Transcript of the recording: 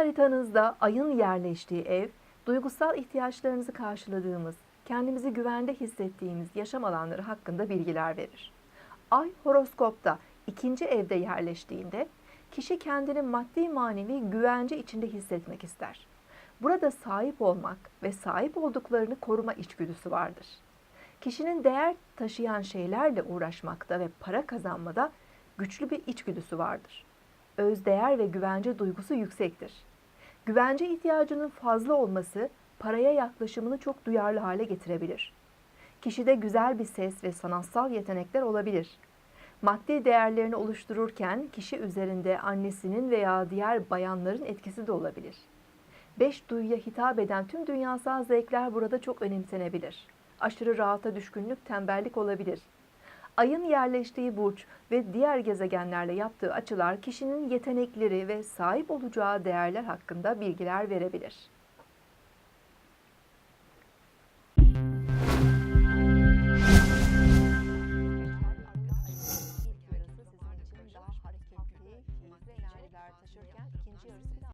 haritanızda ayın yerleştiği ev, duygusal ihtiyaçlarınızı karşıladığımız, kendimizi güvende hissettiğimiz yaşam alanları hakkında bilgiler verir. Ay horoskopta ikinci evde yerleştiğinde kişi kendini maddi manevi güvence içinde hissetmek ister. Burada sahip olmak ve sahip olduklarını koruma içgüdüsü vardır. Kişinin değer taşıyan şeylerle uğraşmakta ve para kazanmada güçlü bir içgüdüsü vardır. Özdeğer ve güvence duygusu yüksektir. Güvence ihtiyacının fazla olması paraya yaklaşımını çok duyarlı hale getirebilir. Kişide güzel bir ses ve sanatsal yetenekler olabilir. Maddi değerlerini oluştururken kişi üzerinde annesinin veya diğer bayanların etkisi de olabilir. Beş duyuya hitap eden tüm dünyasal zevkler burada çok önemsenebilir. Aşırı rahata düşkünlük tembellik olabilir. Ayın yerleştiği burç ve diğer gezegenlerle yaptığı açılar kişinin yetenekleri ve sahip olacağı değerler hakkında bilgiler verebilir. taşırken ikinci yarısı